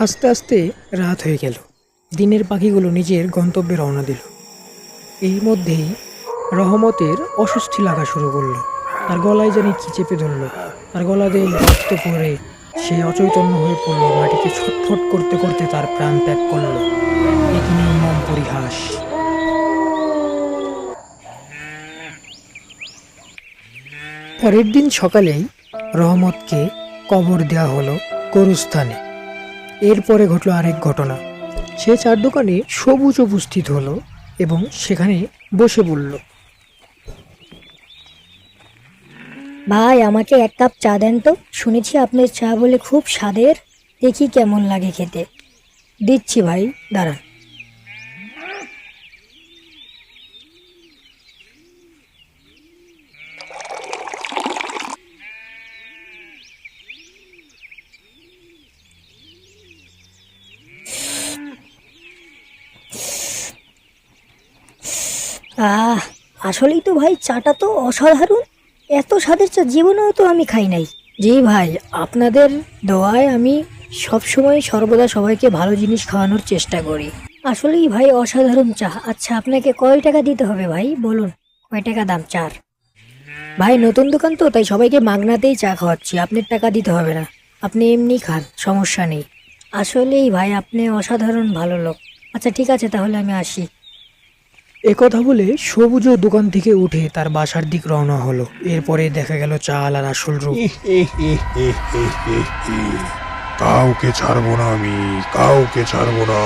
আস্তে আস্তে রাত হয়ে গেল। দিনের পাখিগুলো নিজের গন্তব্যে রওনা দিল। এই মধ্যেই রহমতের অস্বস্তি লাগা শুরু করল। তার গলায় জানি কি চেপে ধরলো। তার গলা দিয়ে রক্ত পড়ে সে অচৈতন্য হয়ে পড়ল। মাটিতে ছটফট করতে করতে তার প্রাণ ত্যাগ করল। একই নির্মম পরিহাস। পরের দিন সকালেই রহমতকে কবর দেওয়া হলো গরুস্থানে। এরপরে ঘটলো আরেক ঘটনা। সে চার দোকানে সবুজ উপস্থিত হলো এবং সেখানে বসে পড়ল। ভাই, আমাকে এক কাপ চা দেন তো। শুনেছি আপনার চা বলে খুব স্বাদের। দেখি কেমন লাগে খেতে। দিচ্ছি ভাই, দাঁড়ান। আসলেই তো ভাই, চাটা তো অসাধারণ। এত স্বাদের চা, জীবনেও তো আমি খাই নাই। জি ভাই, আপনাদের দোয়ায় আমি সব সময় সর্বদা সবাইকে ভালো জিনিস খাওয়ানোর চেষ্টা করি। আসলেই ভাই, অসাধারণ চা। আচ্ছা আপনাকে কয় টাকা দিতে হবে ভাই? বলুন, কয় টাকা দাম চার? ভাই, নতুন দোকান তো, তাই সবাইকে মাগনাতেই চা খাওয়াচ্ছি। আপনার টাকা দিতে হবে না। আপনি এমনি খান, সমস্যা নেই। আসলেই ভাই, আপনি অসাধারণ ভালো লোক। আচ্ছা ঠিক আছে, তাহলে আমি আসি। একথা বলে সবুজ দোকান থেকে উঠে তার বাসার দিক রওনা হলো। এরপরে দেখা গেল চাল আর আসল রূপ। কাউকে ছাড়বো না আমি, কাউকে ছাড়বো না।